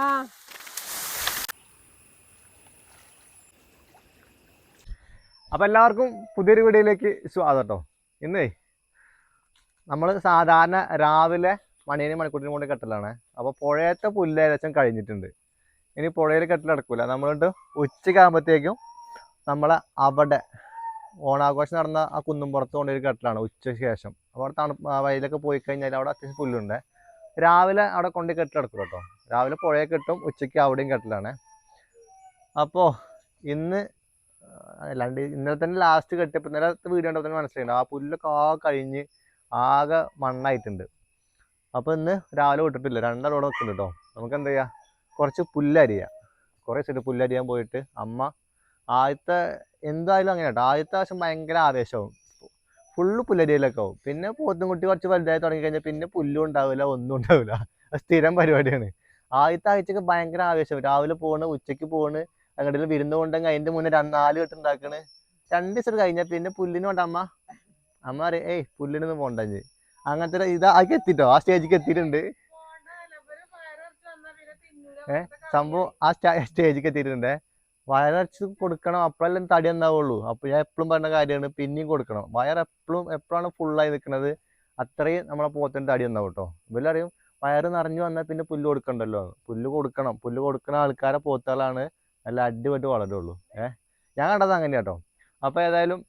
ആ. അപ്പോൾ എല്ലാവർക്കും പുതിയൊരു വീഡിയോയിലേക്ക് സ്വാഗതം കേട്ടോ ഇന്നേ നമ്മൾ സാധാരണ രാവിലെ മണിയനും മണിക്കൂട്ടിനും കൊണ്ട് കെട്ടലാണ്. അപ്പോൾ പുഴയത്തെ പുല്ല് ഏകദേശം കഴിഞ്ഞിട്ടുണ്ട്. ഇനി പുഴയിൽ കെട്ടൽ നടക്കൂല. നമ്മളുണ്ട് ഉച്ചയ്ക്കാകുമ്പോഴത്തേക്കും നമ്മളെ അവിടെ ഓണാഘോഷം നടന്ന ആ കുന്നുംപുറത്ത് കൊണ്ടൊരു കെട്ടലാണ് ഉച്ചയ്ക്ക് ശേഷം. അപ്പോൾ അവിടെ തണുപ്പ് വയലൊക്കെ പോയി കഴിഞ്ഞാൽ അവിടെ അത്യാവശ്യം പുല്ലുണ്ട്. രാവിലെ അവിടെ കൊണ്ട് കെട്ടി നടക്കും കേട്ടോ രാവിലെ പുഴയെ കെട്ടും ഉച്ചയ്ക്ക് അവിടെയും കെട്ടലാണ്. അപ്പോൾ ഇന്ന് അല്ലാണ്ട് ഇന്നലെ തന്നെ ലാസ്റ്റ് കെട്ടിയപ്പോൾ ഇന്നലത്തെ വീഡിയോ കണ്ടപ്പോൾ തന്നെ മനസ്സിലായിട്ടുണ്ട് ആ പുല്ലൊക്കെ ആ കഴിഞ്ഞ് ആകെ മണ്ണായിട്ടുണ്ട്. അപ്പോൾ ഇന്ന് രാവിലെ വിട്ടിട്ടില്ല. രണ്ടാളോടെ വെക്കുന്നു കേട്ടോ നമുക്ക് എന്താ ചെയ്യുക കുറച്ച് പുല്ലരിയാം. കുറേ സൈഡ് പുല്ലരിയാൻ പോയിട്ട് അമ്മ ആദ്യത്തെ എന്തായാലും അങ്ങനെ കേട്ടോ. ആദ്യത്തെ ആവശ്യം ഭയങ്കര ആവേശമാവും. ഫുള്ള് പുല്ലരിയിലൊക്കെ ആവും. പിന്നെ പോത്തും കുട്ടി കുറച്ച് വലുതായി തുടങ്ങി കഴിഞ്ഞാൽ പിന്നെ പുല്ലും ഉണ്ടാവില്ല ഒന്നും ഉണ്ടാവില്ല. സ്ഥിരം പരിപാടിയാണ്. ആദ്യത്തെ ആഴ്ചക്ക് ഭയങ്കര ആവേശം. രാവിലെ പോണ് ഉച്ചയ്ക്ക് പോണ് അങ്ങോട്ട് വിരുന്ന് കൊണ്ടെങ്കിൽ അതിന്റെ മുന്നേ നാല് കെട്ട് ഉണ്ടാക്കണ് രണ്ട് ദിവസം കഴിഞ്ഞാൽ പിന്നെ പുല്ലിന് വേണ്ട അമ്മ. അമ്മ പറയും ഏയ് പുല്ലിനൊന്നും പോണ്ടഞ്ഞ് അങ്ങനത്തെ ഇത് ആക്കി എത്തിട്ടോ? ആ സ്റ്റേജിക്ക് എത്തിയിട്ടുണ്ട്. ഏഹ് സംഭവം ആ സ്റ്റേജിക്ക് എത്തിയിട്ടുണ്ട്. വയറച്ച് കൊടുക്കണം അപ്പോഴെല്ലാം തടി ഉണ്ടാവുള്ളൂ അപ്പൊ ഞാൻ എപ്പോഴും പറഞ്ഞ കാര്യമാണ് പിന്നെയും കൊടുക്കണം. വയർ എപ്പോഴും എപ്പോഴാണ് ഫുള്ളായി നിൽക്കുന്നത് അത്രയും നമ്മളെ പോത്തിന് തടി ഉണ്ടാവും കേട്ടോ ഇവരറിയും വയറ് നിറഞ്ഞു വന്നാൽ പിന്നെ പുല്ല് കൊടുക്കണ്ടല്ലോ. പുല്ല് കൊടുക്കണം. പുല്ല് കൊടുക്കുന്ന ആൾക്കാരെ പോത്തുകളാണ് നല്ല അടിപൊളി വളരുള്ളൂ. ഏഹ് ഞാൻ കണ്ടത് അങ്ങനെ കേട്ടോ അപ്പോൾ ഏതായാലും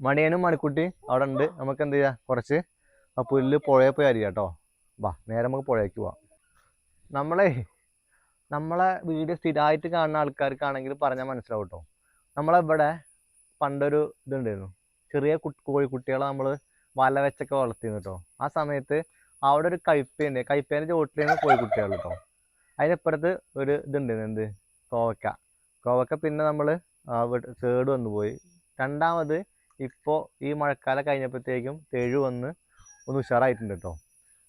മണിയനും മണിക്കുട്ടി അവിടെ ഉണ്ട്. നമുക്ക് എന്ത് ചെയ്യാം? കുറച്ച് ആ പുല്ല് പുഴയിൽ പോയി അരി കേട്ടോ. വാ നേരെ നമുക്ക് പുഴയ്ക്ക് പോവാം. നമ്മളെ നമ്മളെ വീഡിയോ സ്ഥിരമായിട്ട് കാണുന്ന ആൾക്കാർക്കാണെങ്കിൽ പറഞ്ഞാൽ മനസ്സിലാവും കേട്ടോ. നമ്മളിവിടെ പണ്ടൊരു ഇതുണ്ടായിരുന്നു. ചെറിയ കുട്ടി കോഴിക്കുട്ടികളെ നമ്മൾ വല വെച്ചൊക്കെ വളർത്തിയിരുന്നു കേട്ടോ. ആ സമയത്ത് അവിടെ ഒരു കയ്പേന്റെ കയ്പേന്റെ പോയി കോഴിക്കുട്ടികൾ കേട്ടോ അതിനപ്പുറത്ത് ഒരു ഇതുണ്ട്. എന്ത്? കോവക്ക. കോവക്ക പിന്നെ നമ്മൾ കേട് വന്നു പോയി. രണ്ടാമത് ഇപ്പോൾ ഈ മഴക്കാലം കഴിഞ്ഞപ്പോഴത്തേക്കും തെഴു വന്ന് ഒന്ന് ഉഷാറായിട്ടുണ്ട് കേട്ടോ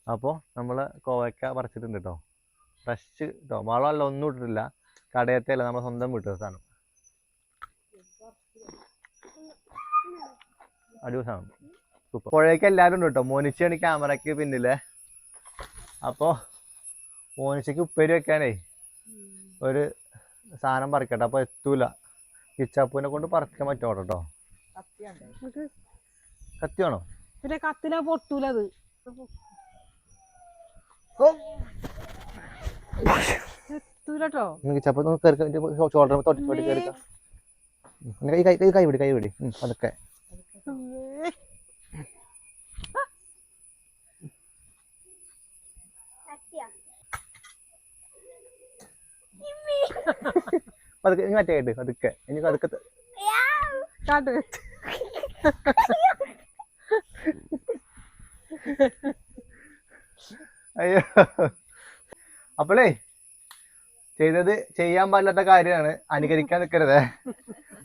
അപ്പോൾ നമ്മൾ കോവക്ക പറിച്ചിട്ടുണ്ട് കേട്ടോ ഫ്രഷ് കേട്ടോ വളമല്ല ഒന്നും ഇട്ടിട്ടില്ല. കടയത്തെ അല്ല നമ്മൾ സ്വന്തം വീട്ടിലെ സാധനം. അടിപൊളി സാധനം. സൂപ്പർ പുഴയ്ക്ക് എല്ലാവരും ഉണ്ട് കേട്ടോ മോനിച്ചയാണ് ക്യാമറയ്ക്ക് പിന്നിലെ അപ്പോൾ മോനിച്ചയ്ക്ക് ഉപ്പേരി വെക്കാനേ ഒരു സാധനം പറിക്കട്ടെ അപ്പോൾ എത്തൂല കിച്ചാപ്പൂനെ കൊണ്ട് പറിക്കാൻ പറ്റുമോ കേട്ടോ കത്തിയാണോ കത്തി വേണോ പിന്നെ കത്തില പൊട്ടൂലത് എത്തൂലട്ടോ കിച്ചാപ്പൂ ഷോൾഡർ തൊട്ടി കൈ കൈ കൈ കൈ പിടി കൈ പിടി ഉം, അതൊക്കെ പതുക്കെ ഇനി മറ്റേ കേട്ട് പതുക്കെ. ഇനി പതുക്കെ കാട്ട്. അയ്യോ. അപ്പോളേ ചെയ്തത് ചെയ്യാൻ പാടില്ലാത്ത കാര്യമാണ്. അനുകരിക്കാൻ നിൽക്കരുത്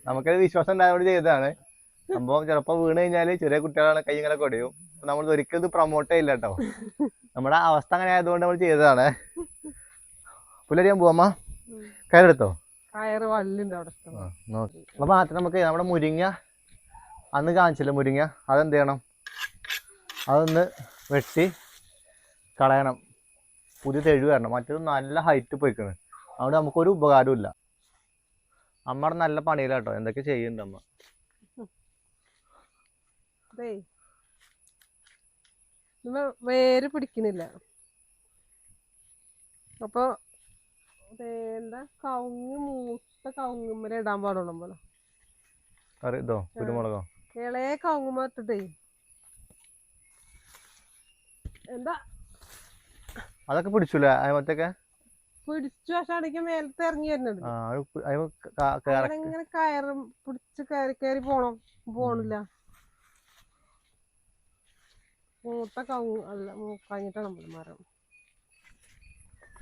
നമുക്കത് വിശ്വാസം ഉണ്ടായതുകൊണ്ട് ചെയ്തതാണ്. സംഭവം ചിലപ്പോൾ വീണ് കഴിഞ്ഞാൽ ചെറിയ കുട്ടികളാണ് കൈകളൊക്കെ ഒടിയും നമ്മൾ ഒരിക്കലും ഇത് പ്രൊമോട്ട് ചെയ്യില്ല കേട്ടോ. നമ്മുടെ അവസ്ഥ അങ്ങനെ ആയതുകൊണ്ട് നമ്മൾ ചെയ്തതാണ്. പുലരിയാൻ പോവാമ്മ കയറെടുത്തോ? കയറ് വള്ളിണ്ട് അവിടെ. അപ്പൊ മാത്രം നമുക്ക് നമ്മുടെ മുരിങ്ങ അന്ന് കാണിച്ചില്ല മുരിങ്ങ? അതെന്ത് ചെയ്യണം? അതൊന്ന് വെട്ടി കളയണം. പുതിയ തെഴു വരണം. മറ്റേത് നല്ല ഹൈറ്റ് പോയിക്കണ്. അതുകൊണ്ട് നമുക്കൊരു ഉപകാരമില്ല ഇല്ല. അമ്മയുടെ നല്ല പണിയിലാട്ടോ എന്തൊക്കെ ചെയ്യുന്നുണ്ട് അമ്മ? വേര് പിടിക്കുന്നില്ല അപ്പൊ എന്താ? കവുങ്ങ് മൂത്ത കവുങ്ങുമ്മല ഇടാൻ പാടുള്ളൂ പോലെ കറി ഇതോ? കുരുമുളകോ? ഇളയ കവുങ്ങുമ്മ ഇട്ടിട്ടേ. എന്താ? അതൊക്കെ പിടിച്ചൂലേ? അതിമത്തൊക്കെ പിടിച്ചു പക്ഷെ മേലത്തെ ഇറങ്ങി വരുന്നുണ്ട്. ഇങ്ങനെ കയറും? പിടിച്ച് കയറി കയറി പോണം? പോണില്ല. മൂത്ത കവുങ്ങ് അല്ല മൂക്കാഞ്ഞിട്ടാണ് നമ്മൾ മരം.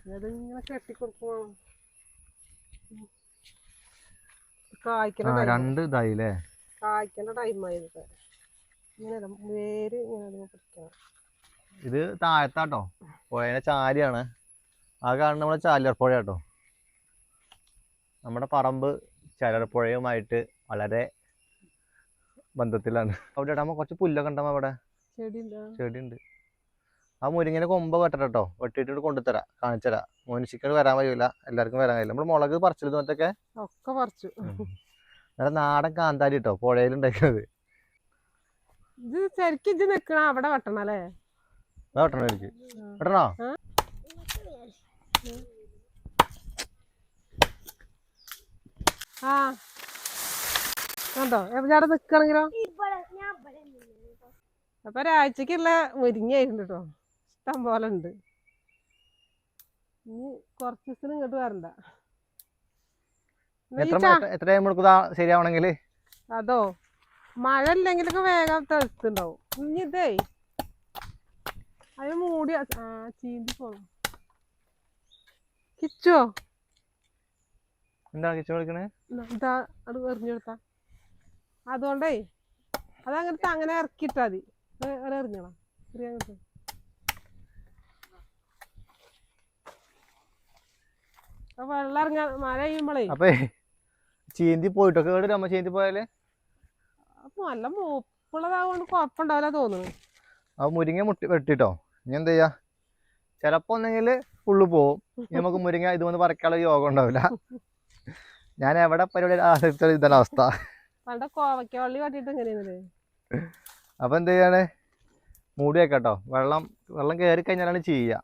അത് ഇങ്ങനെ കെട്ടിക്കൊടുക്കുമ്പോ കായ്ക്കണ രണ്ട് ഇതായില്ലേ? കായ്ക്കണ ടൈമായി ഇതൊക്കെ ഇങ്ങനെ ഇടാം. വേര് ഇങ്ങനെ പിടിക്കണം. ഇത് താഴത്താട്ടോ. പുഴയുടെ ചാലിയാണ്. ആ കാണുന്ന നമ്മുടെ ചാലിയർപ്പുഴ കേട്ടോ നമ്മുടെ പറമ്പ് ചാലിയർപ്പുഴയുമായിട്ട് വളരെ ബന്ധത്തിലാണ്. അവിടെ ഇടാമോ? കുറച്ച് പുല്ലൊക്കെ ഉണ്ടാവും അവിടെ? ചെടി ഉണ്ടാ ചെടിയുണ്ട്. ആ മുരിങ്ങനെ കൊമ്പ് വെട്ടണം കേട്ടോ വെട്ടിയിട്ട് കൊണ്ടുതരാം കാണിച്ചുതരാം. ചിക്കൻ വരാൻ കഴിയില്ല എല്ലാവർക്കും വരാൻ കഴിയില്ല നമ്മൾ മുളക് പറിച്ചു മറ്റൊക്കെ? ഒക്കെ പറിച്ചു. നമ്മുടെ നാടൻ കാന്താരി കേട്ടോ പുഴയിലുണ്ടാക്കുന്നത് ഇത് ശരിക്കും ഇത് നിക്കണ അവിടെ വെട്ടണം അല്ലേ? വെട്ടണം എനിക്ക് വെട്ടണോ? ആ. കണ്ടോ? എവിടെ നിക്കണെങ്കിലോ? അപ്പൊ ഒരാഴ്ചക്കുള്ള മുരിങ്ങയായിട്ടുണ്ട് കേട്ടോ ഇഷ്ടം പോലെ ഉണ്ട് ഇനി കുറച്ച് ദിവസത്തിന് ഇങ്ങോട്ട് വരണ്ട. എത്ര ടൈം എടുക്കും ശരിയാവണമെങ്കിൽ അതോ മഴ ഇല്ലെങ്കിലൊക്കെ വേഗം തെളുത്തുണ്ടാവും ഇനി ഇതേ അത് മൂടി ആ ചീന്തി പോണം കിച്ചോ? എന്താ കിച്ചോ ഇതാ അത് എറിഞ്ഞെടുത്ത അതുകൊണ്ടേ അതങ്ങനത്തെ അങ്ങനെ ഇറക്കിയിട്ടാ മതി. എറിഞ്ഞോളാം. എറിയാങ്ങട്ട് അപ്പൊ വെള്ളം ഇറങ്ങാൻ മഴ പെയ്യുമ്പോളേ. അപ്പൊ ചീന്തി പോയിട്ടൊക്കെ കേട്ട് അമ്മ ചീന്തി പോയാൽ? നല്ല മൂപ്പുള്ളതാകൊണ്ട് കുഴപ്പമുണ്ടാവില്ല തോന്നുന്നു അപ്പൊ മുരിങ്ങ മുട്ടി വെട്ടിട്ടോ. ഇനി എന്താ ചെയ്യാ? ചിലപ്പോ ഒന്നെങ്കിൽ ഫുള്ള് പോവും. നമുക്ക് മുരിങ്ങ ഇത് വന്ന് പറിക്കാനുള്ള യോഗം ഉണ്ടാവില്ല. ഞാൻ എവിടെ പരിപാടി ആസക്തിച്ചാലും ഇതാണ് അവസ്ഥ. പണ്ട കോവയ്ക്ക വള്ളി കട്ടിട്ട് എങ്ങനെയാണല്ലേ അപ്പൊ എന്ത് ചെയ്യാണ്? മൂടി വെക്കാട്ടോ വെള്ളം വെള്ളം കയറി കഴിഞ്ഞാലാണ് ചെയ്യുക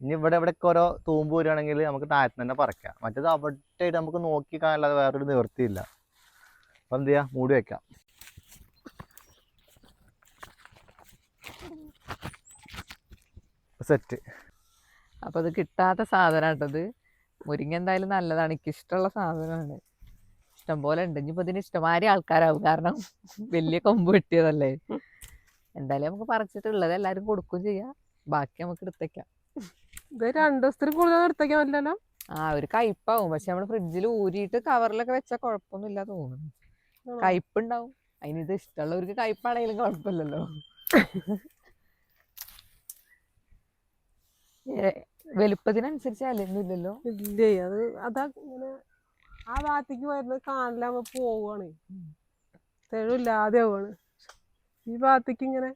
ഇനി ഇവിടെ എവിടെയൊക്കെ ഓരോ തൂമ്പ് വരികയാണെങ്കിൽ നമുക്ക് താഴത്ത് തന്നെ പറിക്കാം. മറ്റേത് അവിടെ നമുക്ക് നോക്കി കാണാനല്ലാതെ വേറൊരു നിവൃത്തിയില്ല. അപ്പൊ എന്ത് ചെയ്യാം? മൂടി വെക്കാം. സെറ്റ്. അപ്പൊ അത് കിട്ടാത്ത സാധനമാട്ടത് മുരിങ്ങ എന്തായാലും നല്ലതാണ്. എനിക്ക് ഇഷ്ടമുള്ള സാധനമാണ്. ഇഷ്ടംപോലെ ഉണ്ട്. ഇനിയിപ്പോൾ ഇതിന് ഇഷ്ടമാതിരി ആൾക്കാരാവും. കാരണം വലിയ കൊമ്പ് കിട്ടിയതല്ലേ എന്തായാലും നമുക്ക് പറിച്ചിട്ടുള്ളത് എല്ലാവരും കൊടുക്കുകയും ചെയ്യാം. ബാക്കി നമുക്ക് എടുത്തേക്കാം ഇത് രണ്ടു ദിവസത്തിൽ കൂടുതൽ എടുത്തേക്കാൻ പറ്റില്ലല്ലോ? ആ ഒരു കയ്പാവും. പക്ഷെ നമ്മൾ ഫ്രിഡ്ജിൽ ഊരിയിട്ട് കവറിലൊക്കെ വെച്ചാൽ കുഴപ്പമൊന്നുമില്ല തോന്നുന്നു? കയ്പുണ്ടാവും അതിന് ഇത് ഇഷ്ടമുള്ളവർക്ക് കയ്പാണെങ്കിലും കുഴപ്പമില്ലല്ലോ വലുപ്പത്തിനനുസരിച്ച് ഇല്ലേ അത് അതാ ഇങ്ങനെ ആ ഭാഗത്തേക്ക് വരുന്നത് കാണില്ലാമ പോവാണ് തെളിവില്ലാതെ ആവാണ് ഈ ഭാഗത്തേക്ക് ഇങ്ങനെ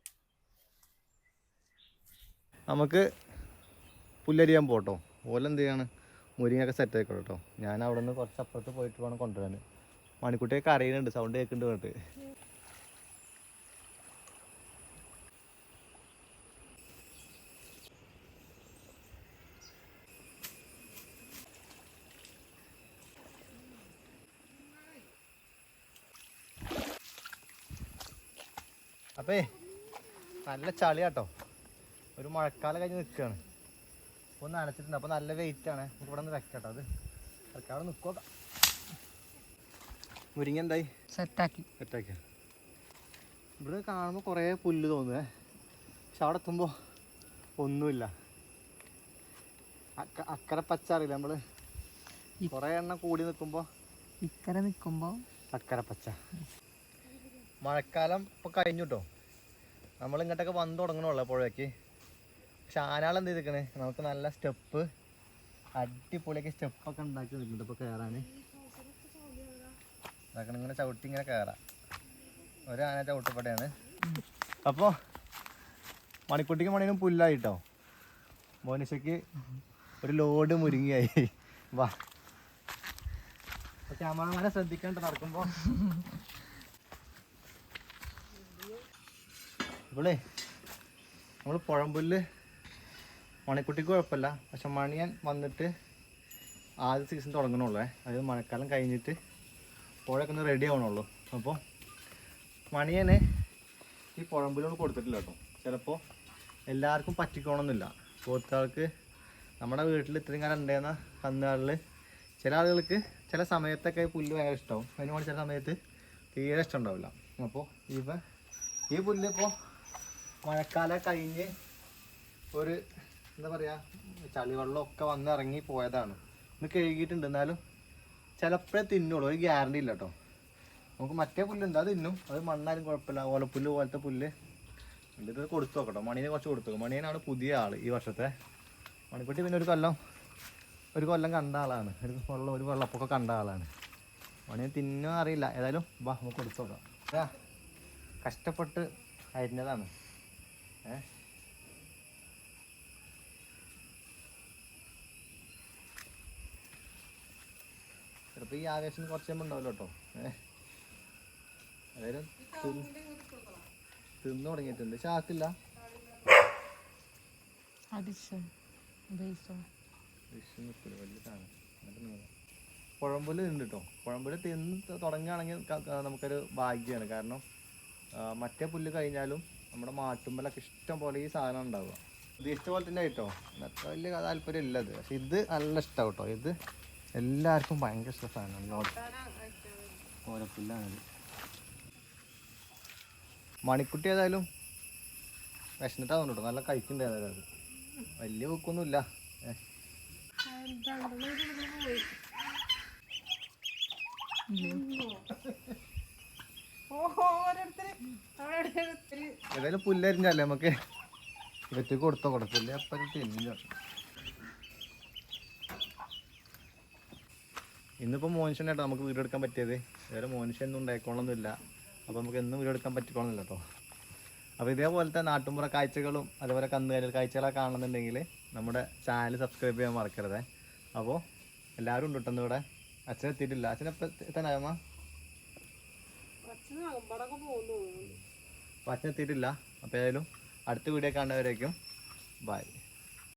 നമുക്ക് പുല്ലരിയാൻ പോട്ടോ. ഓല എന്ത് ചെയ്യാണ് മുരിങ്ങയൊക്കെ സെറ്റ് ആയിക്കോട്ടെ കേട്ടോ ഞാൻ അവിടെ നിന്ന് കുറച്ച് അപ്പുറത്ത് പോയിട്ട് വേണം കൊണ്ടുവരാൻ. മണിക്കുട്ടിയൊക്കെ അറിയുന്നുണ്ട് സൗണ്ട് കേൾക്കുന്നുണ്ട് പറഞ്ഞിട്ട് അപ്പേ നല്ല ചളിയാട്ടോ. ഒരു മഴക്കാലം കഴിഞ്ഞ് നിൽക്കുകയാണ് ഒന്ന് നനച്ചിട്ടുണ്ട് അപ്പോൾ നല്ല വെയിറ്റ് ആണ്. നമുക്ക് ഇവിടെ നിന്ന് വെക്കട്ടോ അത്. തൽക്കാലം നിൽക്കുക മുരിങ്ങ എന്തായി? സെറ്റാക്കി സെറ്റാക്കിയ ഇവിടെ കാണുമ്പോൾ കുറേ പുല്ല് തോന്നുന്നത് പക്ഷെ അവിടെ എത്തുമ്പോൾ ഒന്നുമില്ല. അക്ക അക്കരെ പച്ച അറിയില്ല നമ്മൾ കുറേ എണ്ണം കൂടി നിൽക്കുമ്പോൾ ഇക്കരെ നിൽക്കുമ്പോൾ അക്കര പച്ച. മഴക്കാലം ഇപ്പോൾ കഴിഞ്ഞു കേട്ടോ നമ്മൾ ഇങ്ങോട്ടൊക്കെ വന്നു തുടങ്ങണല്ലോ പുഴയ്ക്ക് പക്ഷെ ആനാൾ എന്ത് ചെയ്തിരിക്കണേ? നമുക്ക് നല്ല സ്റ്റെപ്പ് അടിപൊളിയൊക്കെ സ്റ്റെപ്പൊക്കെ ഉണ്ടാക്കി നിൽക്കുന്നുണ്ട് ഇപ്പോൾ കയറാൻ അതൊക്കെ ഇങ്ങനെ ചവിട്ടി ഇങ്ങനെ കയറാം ഒരു ആന ചവിട്ടപ്പടയാണ് അപ്പോൾ മണിക്കുട്ടിക്ക് മണിനും പുല്ലായിട്ടോ? മോനിഷയ്ക്ക് ഒരു ലോഡ് മുരുങ്ങിയായി. വാ. ക്യാമറമാനെ ശ്രദ്ധിക്കേണ്ട നടക്കുമ്പോൾ ഇവളേ നമ്മൾ പുഴമ്പുല്ല് മണിക്കുട്ടിക്ക് കുഴപ്പമില്ല. പക്ഷെ മണിയൻ വന്നിട്ട് ആദ്യ സീസൺ തുടങ്ങണുള്ളേ. അത് മഴക്കാലം കഴിഞ്ഞിട്ട് പുഴയൊക്കെ ഒന്ന് റെഡി ആവണുള്ളൂ. അപ്പോൾ മണിയനെ ഈ പുഴമ്പിലോട് കൊടുത്തിട്ടില്ല കേട്ടോ. ചിലപ്പോൾ എല്ലാവർക്കും പറ്റിക്കണമെന്നില്ല പോത്താൾക്ക് നമ്മുടെ വീട്ടിൽ ഇത്രയും കാലം ഉണ്ടായിരുന്ന കന്നുകാലിൽ ചില ആളുകൾക്ക് ചില സമയത്തൊക്കെ പുല്ല് ഭയങ്കര ഇഷ്ടമാവും അതിന് വേണ്ടി ചില സമയത്ത് തീരെ ഇഷ്ടം ഉണ്ടാവില്ല അപ്പോൾ ഇവ ഈ പുല്ല് ഇപ്പോൾ മഴക്കാലം കഴിഞ്ഞ് ഒരു എന്താ പറയുക ചളിവെള്ളമൊക്കെ വന്ന് ഇറങ്ങി പോയതാണ്. ഇന്ന് കഴുകിയിട്ടുണ്ട് എന്നാലും ചിലപ്പോഴേ തിന്നുള്ളൂ. ഒരു ഗ്യാരണ്ടി ഇല്ല കേട്ടോ നമുക്ക് മറ്റേ പുല്ലുണ്ട് അത് തിന്നും. അത് മണ്ണാലും കുഴപ്പമില്ല. ഓലപ്പുല്ല് പോലത്തെ പുല്ല്. ഉണ്ട് ഇത് കൊടുത്തു നോക്കട്ടോ. മണീനെ കുറച്ച് കൊടുത്തു മണീനാണ് പുതിയ ആൾ ഈ വർഷത്തെ. മണിക്കുട്ടി പിന്നെ ഒരു കൊല്ലം ഒരു കൊല്ലം കണ്ട ആളാണ്. ഒരു വെള്ളം ഒരു വെള്ളപ്പൊക്കെ കണ്ട ആളാണ്. മണിയെ തിന്നോ അറിയില്ല. ഏതായാലും വാ നമുക്ക് കൊടുത്തു നോക്കാം. കഷ്ടപ്പെട്ട് അരിഞ്ഞതാണ്. ഏ? അപ്പോൾ ഈ ആവേശം കുറച്ച് കഴിയുമ്പോൾ ഉണ്ടാവല്ലോ കേട്ടോ അതായത് തിന്ന് തുടങ്ങിയിട്ടുണ്ട്. ചാക്കില്ല. കുഴമ്പുൽ ഉണ്ട് കേട്ടോ കുഴമ്പുൽ തിന്ന് തുടങ്ങുകയാണെങ്കിൽ നമുക്കൊരു ഭാഗ്യമാണ് കാരണം മറ്റേ പുല്ല് കഴിഞ്ഞാലും നമ്മുടെ മാട്ടുമ്പലൊക്കെ ഇഷ്ടം പോലെ ഈ സാധനം ഉണ്ടാവുക. ഉദ്ദേശിച്ച പോലെ തന്നെ കേട്ടോ അത്ര വലിയ താല്പര്യം ഇല്ലത് പക്ഷെ ഇത് നല്ല ഇഷ്ടം കേട്ടോ ഇത് എല്ലാവർക്കും ഭയങ്കര ഇഷ്ട ഓരോ പുല്ലാണത്. മണിക്കുട്ടി ഏതായാലും വിശന്നിട്ടാവുന്നു കേട്ടോ നല്ല കഴിക്കുന്നുണ്ട് ഏതായാലും അത്. വലിയ വെക്കൊന്നുമില്ല ഏതായാലും പുല്ലരിഞ്ഞല്ലേ നമുക്ക് ഇവറ്റ് കൊടുത്തോ കൊടുത്തില്ല? അപ്പം തിന്നില്ല. ഇന്നിപ്പോൾ മോനിഷനായിട്ട് നമുക്ക് വീഡിയോ എടുക്കാൻ പറ്റിയത്. വേറെ മോനിഷൻ ഒന്നും ഉണ്ടായിക്കോളൊന്നുമില്ല അപ്പോൾ നമുക്ക് എന്നും വീഡിയോ എടുക്കാൻ പറ്റിക്കോളുന്നില്ല കേട്ടോ അപ്പോൾ ഇതേപോലത്തെ നാട്ടുമ്പുറ കാഴ്ചകളും അതുപോലെ കന്നുകാലികൾ കാഴ്ചകളൊക്കെ കാണുന്നുണ്ടെങ്കിൽ നമ്മുടെ ചാനൽ സബ്സ്ക്രൈബ് ചെയ്യാൻ മറക്കരുത്. അപ്പോൾ എല്ലാവരും ഉണ്ട് കേട്ടോ ഇവിടെ. അച്ഛൻ എത്തിയിട്ടില്ല. അച്ഛൻ എപ്പോൾ എത്താനായമ്മ അപ്പോൾ അച്ഛൻ എത്തിയിട്ടില്ല. അപ്പോൾ ഏതായാലും അടുത്ത വീഡിയോ കാണുന്നവരേക്കും. ബൈ